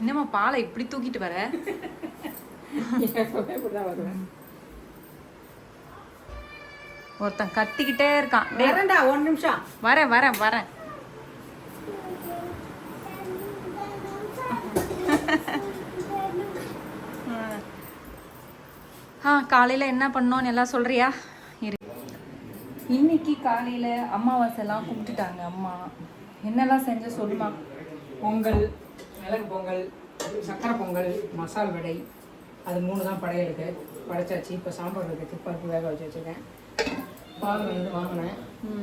என்னம்மா பாலை இப்படி தூக்கிட்டு வர? ஒருத்தன் கத்திக்கிட்டே இருக்கான். டேய் வரேன்டா ஒரு நிமிஷம். வரேன் வரேன் வரேன். ஆ காலையில் என்ன பண்ணோன்னு எல்லாம் சொல்றியா? இரு. இன்னைக்கு காலையில் அமாவாசைலாம் கும்பிட்டுட்டாங்க அம்மா. என்னெல்லாம் செஞ்ச சொல்லுமா? பொங்கல் மிளகு பொங்கல் சக்கரை பொங்கல் மசால் வடை அது மூணு தான் படையலுக்கு படைச்சாச்சு. இப்போ சாம்பார் வைக்கிறதுக்கு பருப்பு வேக வச்சு வச்சுருக்கேன். பால் வந்து வாங்கினேன்.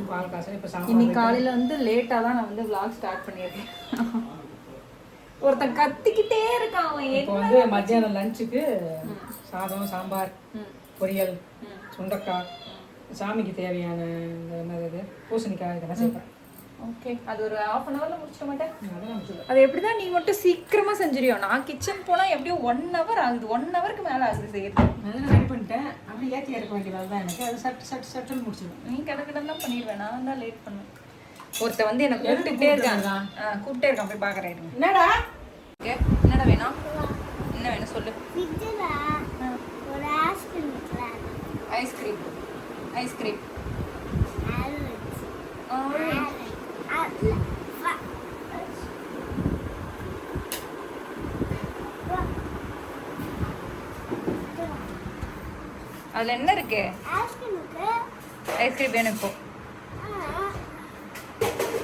பால் காசு. இப்போ சாம்பார் இன்னைக்கு காலையில் வந்து லேட்டாக தான் நான் வந்து vlog ஸ்டார்ட் பண்ணியிருக்கேன். ஒருத்தன் கத்திக்கிட்டே இருக்கான் அவன். இப்போ வந்து மத்தியானம் லஞ்சுக்கு சாதம் சாம்பார் பொரியல் சுண்டக்காய் சாமிக்கு தேவையான இந்த என்னது இது? பூசணிக்காய் இதெல்லாம் சேர்ப்பேன். ஓகே. அது ஒரு ஹாஃப் அன் ஹவரில் முடிச்சிட மாட்டேன். அது எப்படிதான் நீ மட்டும் சீக்கிரமா செஞ்சிரியோ நான் கிச்சன் போனா எப்படியும் ஒன் ஹவர் ஆகுது. ஒன் ஹவருக்கு மேல ஆகுது செய்யறது. அதெல்லாம் ரெடி பண்ணிட்டேன். அப்படியே ஏற்றி இறக்க வேண்டியது தான் எனக்கு. அது சட்டு சட்டு சட்டுன்னு முடிச்சிடுவேன். நீ கிடக்கிடம் பண்ணிடுவேன் நான் தான் லேட் பண்ணுவேன். ஒருத்த வந்து என்ன கூப்பிட்டுட்டே இருக்கான். ஆ, கூப்பிட்டே இருக்கான். போய் இருங்க. என்னடா? ஓகே என்னடா வேணும்? என்ன வேணும் சொல்லு. ஐஸ்கிரீம் ஐஸ்கிரீம் ஐஸ்கிரீம் அது வச்சு அதில் அதுல என்ன இருக்கு? ஐஸ்கிரீம் வேணும் இப்போ.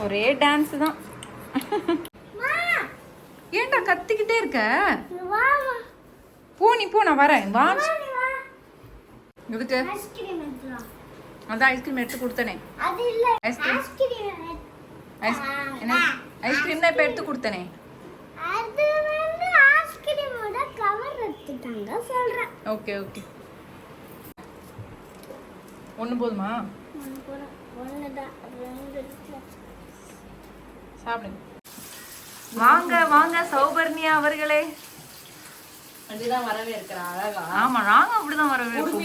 ஒரே டான்ஸ் தான். ஏன்டா கத்திக்கிட்டே இருக்க? போ நீ போ நான் வரேன். வா. எதுக்கு? அதான் ஐஸ்கிரீம் எடுத்து கொடுத்தனே. Ice cream ice cream ice என்ன? ஐஸ்கிரீம் தான் இப்போ எடுத்து கொடுத்தனே. ஓகே ஓகே ஒன்று போதுமா. சாப்பிடுங்க. வாங்க வாங்க சௌபர்ணியா அவர்களே. அப்படிதான் வரவே ஆமா நாங்க அப்படிதான் வணக்கம்.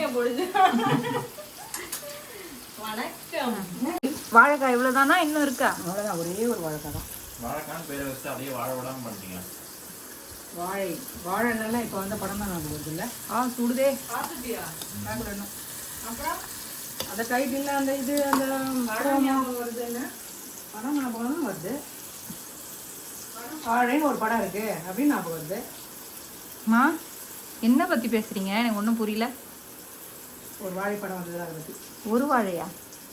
வாழைக்காய் இவ்வளவுதானா? இன்னும் இருக்கா? அவ்வளோதான் ஒரே ஒரு வாழைக்காய் தான். வாழைக்கான்னு பேரை வச்சுட்டு அப்படியே வாழ விடாம பண்ணிட்டீங்க வாழை வாழைலாம் இப்போ வந்த படம் தான் நான் வருது இல்லை ஆ சுடுதே. பார்த்துட்டியா? அப்புறம்? அதை கைட்டு இல்லை அந்த இது அந்த படம் ஞாபகம் வருதுன்னு? படம் ஞாபகம் தான் வருது. வாழைன்னு ஒரு படம் இருக்கு. அப்படின்னு ஞாபகம் வருது. மா என்ன பத்தி பேசுறீங்க? எனக்கு ஒன்றும் புரியல. ஒரு வாழைப்படம் வந்தது அதை பற்றி ஒரு வாழையா?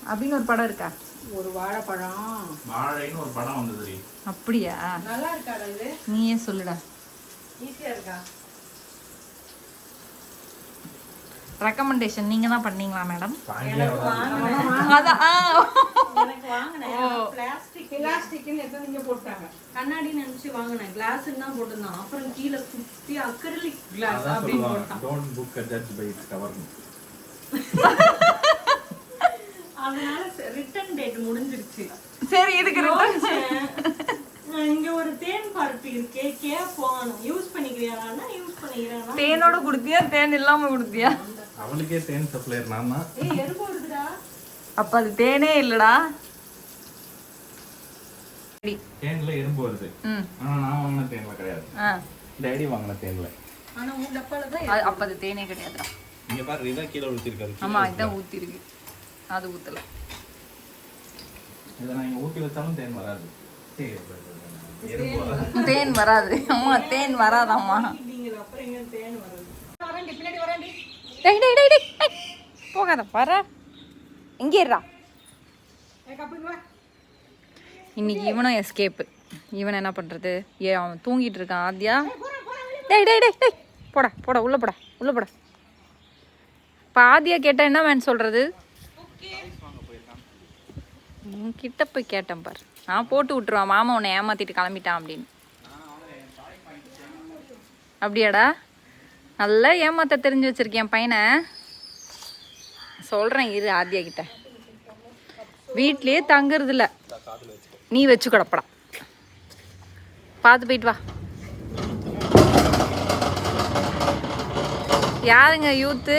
அப்படின்னு ஒரு படம் இருக்கா? ஒரு வாழைப்பழம் வாழைன்னு ஒரு படம் வந்தது அப்படியா? நல்லா இருக்காடா இது? நீயே சொல்லுடா. ஈஸியாக இருக்கா? ரெக்கமெண்டேஷன் நீங்க தான் பண்ணீங்களா மேடம் அதான் கண்ணாடி நினைச்சு வாங்கினேன். கிளாஸ்ன்னு தான் போட்டிருந்தான் அப்புறம் கீழே குத்தி அக்ரிலிக் கிளாஸ் அப்படின்னு சொல்லுவாங்க. போட்டான். Don't book a judge by its cover அதனால ரிட்டர்ன் டேட் முடிஞ்சிருச்சு. சரி இதுக்கு அஹ் இங்க ஒரு தேன் பருப்பு இருக்கே. கேட்போம் யூஸ் பண்ணிக்கிறியானா யூஸ் பண்ணிக்கிறானா தேனோட கொடுத்தியா? தேன் இல்லாம கொடுத்தியா? அவளுக்கே தேன் சப்ளையர் வருதுடா. அப்ப அது தேனே இல்லடா. தேன்ல எறும்பு வருது. ஆனா நான் வாங்கின தேன்ல கிடையாது. டேடி வாங்கின தேன்ல. ஆனா உன் டப்பால தான் அப்ப அது தேனே கிடையாதுடா. இங்க பாரு இதான் கீழே ஊத்திருக்காரு. ஆமா இதான் ஊத்தி இருக்கு அது ஊத்தல. இதை நான் இங்க ஊத்தி வச்சாலும் தேன் வராது. தேன் வராது. அம்மா தேன் வராதாம்மா. நீங்க அப்புறம் எங்க தேன் வருது? டேய் டேய் டேய் டேய் டேய். போகாத வர இங்கே இன்னைக்கு இவனும் எஸ்கேப்பு இவன் என்ன பண்ணுறது ஏ அவன் தூங்கிட்டு இருக்கான் ஆத்தியா? டேய் டேய் டேய் டேய். போடா போடா உள்ளே போடா உள்ளே போடா. இப்போ ஆதியா கேட்டால் என்ன வேணும் சொல்கிறது உன் கிட்ட போய் கேட்டேன் பார். நான் போட்டு விட்டுருவான். மாமா உன்னை ஏமாத்திட்டு கிளம்பிட்டான் அப்படின்னு. அப்படியாடா? நல்லா ஏமாத்த தெரிஞ்சு வச்சுருக்கேன் பையனை. சொல்கிறேன் இரு ஆத்தியா கிட்ட. வீட்லேயே தங்குறதில்ல. நீ வச்சு கிடப்படா. பார்த்து போயிட்டு வா. யாருங்க யூத்து?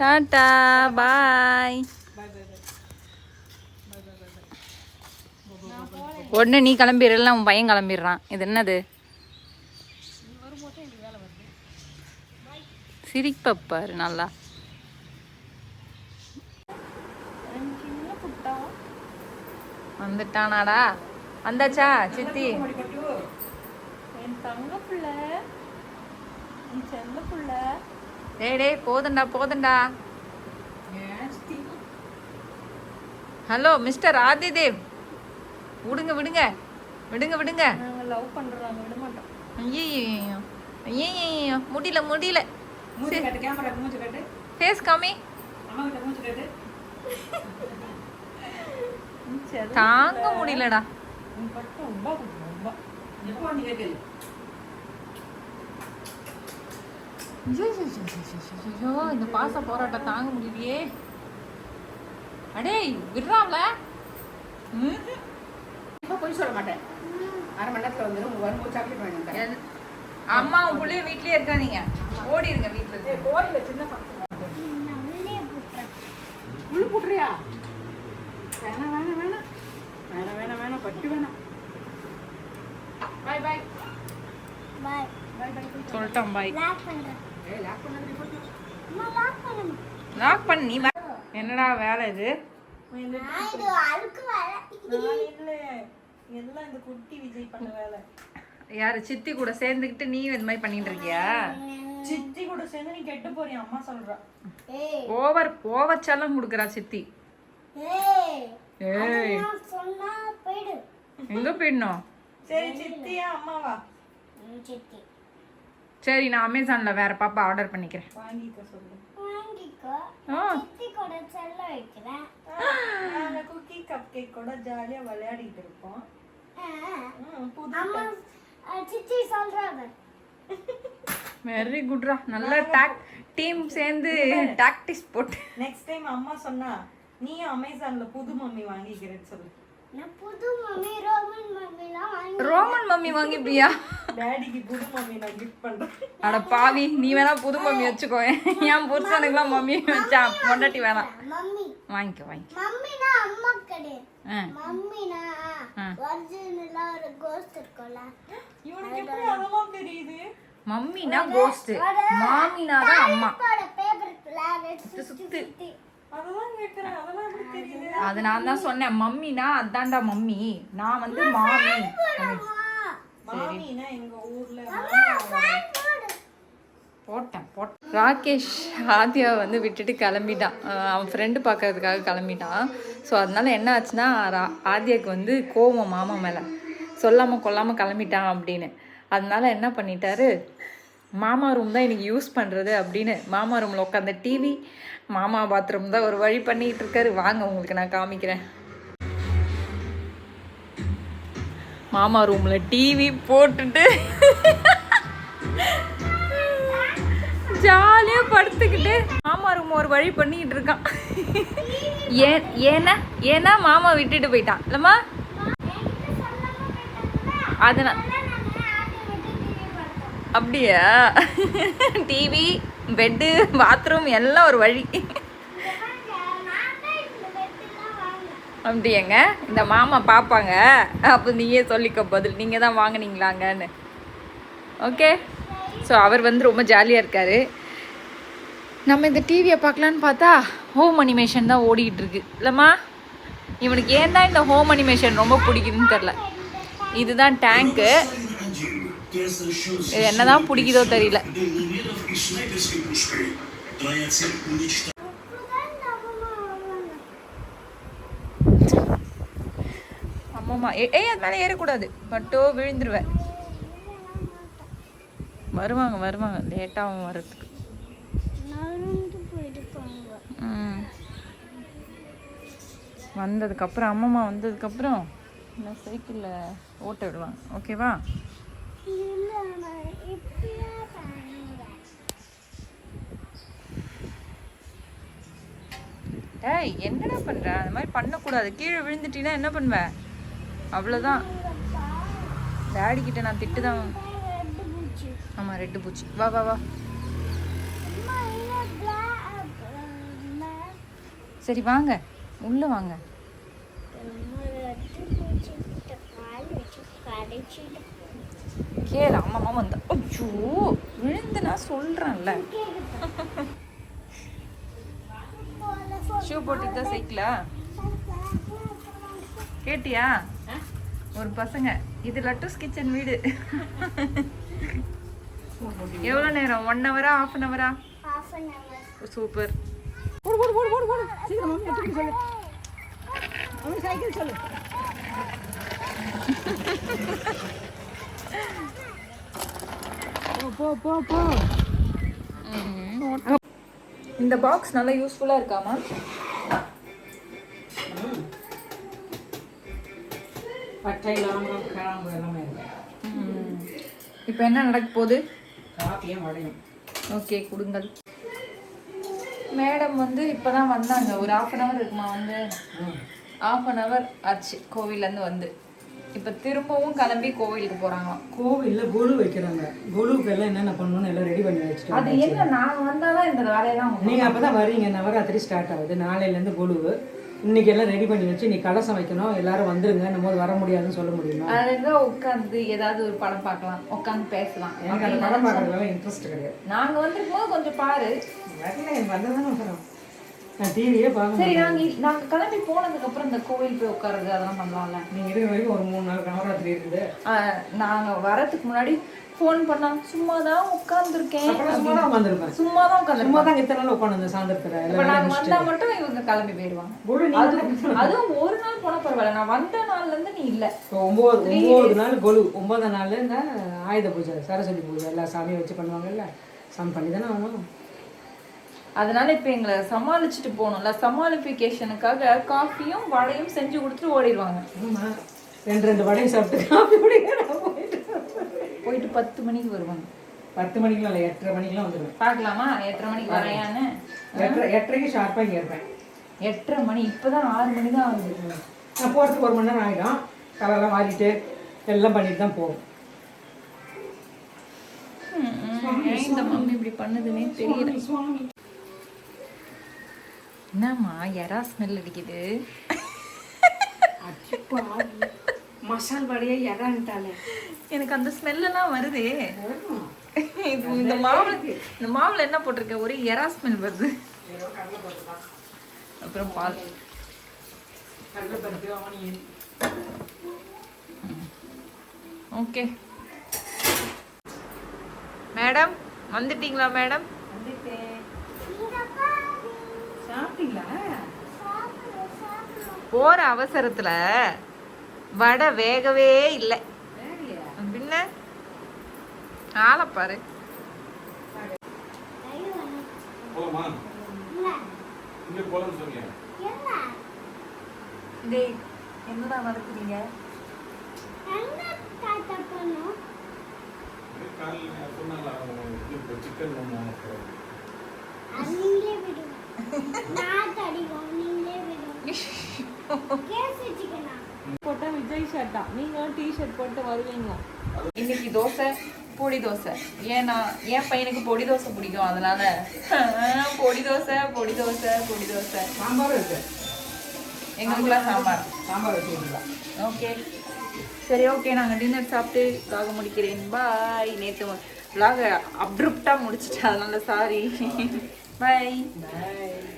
டாட்டா பாய். உடனே நீ கிளம்பிடுல உன் பையன் கிளம்பிடுறான். இது என்னது? சிரிப்ப பாரு நல்லா. வந்துட்டானாடா. வந்தாச்சா சித்தி? டேய் டேய் போதுண்டா போதுண்டா. Hello mister Aadhidev. விடுங்க விடுங்க. விடுங்க விடுங்க. லவ் பண்றாங்க விட மாட்டோம். ஐயோ ஐயோ முடியல முடியல. மூச்சு கட்டு கேமரா மூச்சு கட்டு. ஃபேஸ் காமி. அம்மா கிட்ட மூச்சு கட்டு. என் செல்ல தாங்க முடியலடா இந்த பாச போராட்டம் தாங்க முடியலையே. அடேய் விடுறாம்ல இப்போ போய் சொல்ல மாட்டேன். அரை மணி நேரத்தில் வந்துடும் வரும்போது சாக்லேட் அம்மா உன் பிள்ளைய வீட்லயே இருக்காதீங்க இருங்க வீட்டுல இருந்து. கோயிலில் சின்ன உள்ளே போட்டுறியா? வேணாம் வேணாம் வேணாம். வேணாம் வேணாம் வேணாம். பட்டு வேணாம். பாய் பாய் பாய் சொல்லிட்டோம் லாக் பண்ணி. நீ. என்னடா வேலை இது? நான் இது அழுக்கு வர நான் இல்ல. எல்லாம் இந்த குட்டி விஜய் பண்ண வேலை. யாரு சித்தி கூட சேர்ந்துக்கிட்டு நீ இந்த மாதிரி பண்ணிட்டு இருக்கியா? சித்தி கூட சேர்ந்து நீ கெட்டு போறியா? அம்மா சொல்றா. ஏய். ஓவர் ஓவர் செல்லம் கொடுக்குறா சித்தி. ஏய். சொன்னா போயிடு. எங்க போயிடணும்? சரி சித்தியா அம்மாவா? சித்தி. சரி நான் அமேசான்ல வேற பாப்பா ஆர்டர் பண்ணிக்கிறேன். வாங்கிக்க சொல்லு. வாங்கிக்கோ. ஆ. சித்தி கூட செல்ல வைக்கிறேன். நாங்க குக்கி கப் கேக் கூட ஜாலியா விளையாடிட்டு இருப்போம் அம்மா ஆ, சித்தி சொல்றாங்க. வெரி குட்ரா நல்ல டாக் டீம் சேர்ந்து டாக்டிஸ் போட்டு. நெக்ஸ்ட் டைம் அம்மா சொன்னா நீ அமேசான்ல புது மம்மி வாங்கிக்கிறேன்னு சொல்லு. நான் புது மம்மி ரோமன் மம்மிலாம் வாங்கி ரோமன் மம்மி வாங்கிப்பியா? டேடிக்கு புது மம்மி நான் கிஃப்ட் பண்றேன். அட பாவி நீ வேணா புது மம்மி வச்சுக்கோ. என் புருஷனுக்குலாம் மம்மி வச்சா பொண்டாட்டி வேணாம். மம்மி வாங்கிக்கோ வாங்கிக்கோ. மம்மினா அம்மா கிடையாது மம்மினா ஆ. ஒரிஜினலா ஒரு கோஸ்ட் இருக்கும்ல. இவனுக்கு எப்படி அதெல்லாம் தெரியுது? மம்மினா கோஸ்ட் மாமினா தான் அம்மா. சுத்து அது நான் தான் சொன்னேன் மம்மினா அதான்டா மம்மி. நான் வந்து மாமி. மாமினா எங்க ஊர்ல போட்டேன் போட்டேன். ராகேஷ் ஆத்யா வந்து விட்டுட்டு கிளம்பிட்டான். அவன் ஃப்ரெண்டு பார்க்கறதுக்காக கிளம்பிட்டான். ஸோ அதனால என்ன ஆச்சுன்னா ரா- ஆத்யாவுக்கு வந்து கோவம் மாமா மேலே. சொல்லாமல் கொல்லாமல் கிளம்பிட்டான் அப்படின்னு. அதனால என்ன பண்ணிட்டாரு? மாமா ரூம் தான் எனக்கு யூஸ் பண்ணுறது அப்படின்னு. மாமா ரூமில் உட்காந்த டிவி மாமா பாத்ரூம் தான் ஒரு வழி பண்ணிகிட்டு இருக்காரு. வாங்க உங்களுக்கு நான் காமிக்கிறேன். மாமா ரூமில் டிவி போட்டுட்டு ஜாலியா படுத்துக்கிட்டு மாமா ரூம் ஒரு வழி பண்ணிக்கிட்டு இருக்கான். ஏன் ஏன்னா ஏன்னா மாமா விட்டுட்டு போயிட்டான். இல்லம்மா? அதனா அப்படியா? டிவி பெட்டு பாத்ரூம் எல்லாம் ஒரு வழி. அப்படியாங்க? இந்த மாமா பார்ப்பாங்க அப்போ நீயே சொல்லிக்க பதில். நீங்கள் தான் வாங்குனீங்களாங்கன்னு. ஓகே ஸோ அவர் வந்து ரொம்ப ஜாலியாக இருக்கார். நம்ம இந்த டிவியை பார்க்கலான்னு பார்த்தா ஹோம் அனிமேஷன் தான் ஓடிட்டு இருக்கு இல்லைம்மா இவனுக்கு ஏன் தான் இந்த ஹோம் அனிமேஷன் ரொம்ப பிடிக்குதுன்னு தெரில இதுதான் டேங்க்கு இது என்னதான் பிடிக்குதோ தெரியல. ஆமாம்மா ஏ ஏய் அது மேலே ஏறக்கூடாது. பட்டோ விழுந்துருவேன். வருவாங்க வருவாங்க. லேட்டாகும் வர்றதுக்கு. வந்ததுக்கப்புறம் அம்மம்மா வந்ததுக்கப்புறம் நான் சைக்கிளில் ஓட்ட விடுவாங்க. ஓகேவா டேய் என்னடா பண்ணுற அந்த மாதிரி பண்ணக்கூடாது. கீழே விழுந்துட்டீங்கன்னா என்ன பண்ணுவேன் அவ்வளோதான் டேடி கிட்ட நான் திட்டு தான் ஆமாம் ரெட்டு பூச்சி. வா வா வா. சரி வாங்க. உள்ளே வாங்க. ரெட்டு அம்மா அம்மா வந்தா. ஐயோ விழுந்து நான் சொல்றேன்ல. ஷூ போட்டுட்டு தான் சைக்கிளா? கேட்டியா? ஒரு பசங்க. இது லட்டூஸ் கிச்சன் வீடு. எவ்வளோ நேரம்? ஒன் ஹவரா ஆஃப் அன் ஹவரா ஹாஃப் அன் ஹவர் சூப்பர் இந்த பாக்ஸ் நல்லா யூஸ்ஃபுல்லாக இருக்காமா பச்சை லவங்கம் கிழங்கு எல்லாமே இருக்கு. இப்போ என்ன நடக்க போகுது? காப்பியும் வடையும் ஓகே கொடுங்கள். மேடம் வந்து இப்போதான் வந்தாங்க. ஒரு ஆஃப் அன் ஹவர் இருக்குமா வந்து? ஆஃப் அன் ஹவர் ஆச்சு. கோவிலேருந்து வந்து. இப்போ திரும்பவும் கிளம்பி கோவிலுக்கு போகிறாங்களாம் கோவிலில் கொலு வைக்கிறாங்க. கொலுவுக்கு எல்லாம் என்னென்ன பண்ணணும்னு எல்லாம் ரெடி பண்ணி வச்சுட்டு அது என்ன? நான் வந்தாதான் இந்த வேலையெல்லாம் நீங்க அப்பதான் வர்றீங்க. நவராத்திரி ஸ்டார்ட் ஆகுது. நாளையிலேருந்து கொலுவு. இன்னைக்கு எல்லாம் ரெடி பண்ணி வச்சு நீ கலசம் வைக்கணும். எல்லாரும் வந்துருங்க. நம்ம வர முடியாதுன்னு சொல்ல முடியுமா? அழகா உட்காந்து ஏதாவது ஒரு படம் பார்க்கலாம். உட்காந்து பேசலாம். எனக்கு அந்த படம் பார்க்கறதுலாம் இன்ட்ரெஸ்ட் கிடையாது. நாங்க வந்திருக்கும் போது கொஞ்சம் பாரு. வந்ததானே நான் டிவியே பார்க்க சரி நாங்க நாங்க கிளம்பி போனதுக்கு அப்புறம் இந்த கோவில் போய் உட்காருது அதெல்லாம் பண்ணலாம்ல. நீங்க இருக்கிற வரைக்கும் ஒரு மூணு நாள் நவராத்திரி இருக்குது. நாங்க வரதுக்கு முன்னாடி ஃபோன் பண்ணா சும்மா தான் உட்காந்துருக்கேன் சும்மா தான் உட்காந்துருப்பேன் சும்மா தான் உட்காந்து சும்மா தான் இத்தனை நாள் உட்காந்து சாயந்தரத்துல. இப்ப வந்தா மட்டும் இவங்க கிளம்பி போயிடுவாங்க. அதுவும் அதுவும் ஒரு நாள் போனா பரவாயில்ல. நான் வந்த நாள்ல இருந்து நீ இல்ல. இப்போ ஒம்பது ஒம்பது நாள் கொலு. ஒன்பதாம் நாள் இந்த ஆயுத பூஜை சரஸ்வதி பூஜை எல்லா சாமியும் வச்சு பண்ணுவாங்கல்ல. சாமி பண்ணி தானே ஆகணும். அதனால இப்ப எங்களை சமாளிச்சுட்டு போகணும்ல. சமாளிஃபிகேஷனுக்காக காஃபியும் வடையும் செஞ்சு கொடுத்துட்டு ஓடிடுவாங்க. ரெண்டு ரெண்டு வடையும் சாப்பிட்டு காப்பி குடிக்க நான் போயிட்டு பத்து மணிக்கு வருவாங்க. பத்து மணிக்கெலாம் இல்லை எட்டரை மணிக்கெலாம் வந்துடுவேன் பார்க்கலாமா? எட்டரை மணிக்கு வரையான்னு? எட்டரை எட்டரைக்கு ஷார்ப்பாக இங்கே இருப்பேன் எட்டரை மணி இப்பதான் ஆறு மணி தான் ஆகுது. நான் போகிறதுக்கு ஒரு மணி நேரம் ஆகிடும் தலையெல்லாம் வாரிட்டு எல்லாம் பண்ணிட்டு தான் போகும் ஏன் இந்த மம்மி இப்படி பண்ணுதுன்னே தெரியல. என்னம்மா எறா ஸ்மெல் அடிக்குது. மசால் வடையே இறான்ட்டாலே எனக்கு அந்த ஸ்மெல் எல்லாம் வருதே. இது இந்த மாவுல இந்த மாவுல என்ன போட்டிருக்க? ஒரே எறா ஸ்மெல் வருது. அப்புறம் பால். ஓகே. மேடம் வந்துட்டீங்களா மேடம்? போற அவசரத்துல வடை வேகவே இல்லை. பின்ன? ஆளை பாரு. போலாமா இங்க போலாம்னு சொன்னீங்க டேய் என்னதான் நடக்குறீங்க காலையில் நான் சொன்னால இப்போ சிக்கன்? ஒன்று நீங்களே விடுங்க நான் தடிவோம் நீங்களே விடுங்க கேஸ் வச்சுக்கலாம் போட்டா விஜய் ஷர்ட்டா நீங்க டி ஷர்ட் போட்டு வருவீங்க. இன்னைக்கு தோசை பொடி தோசை. ஏன்னா என் பையனுக்கு பொடி தோசை பிடிக்கும் அதனால. பொடி தோசை பொடி தோசை பொடி தோசை. சாம்பார் இருக்கு. எங்களுக்குலாம் சாம்பார் சாம்பார். வச்சுக்கலாம் ஓகே. சரி ஓகே. நாங்கள் டின்னர் சாப்பிட்டு vlog முடிக்கிறேன். பாய் நேற்று vlog அப்ருப்டாக முடிச்சிட்டேன். அதனால சாரி பாய் பாய்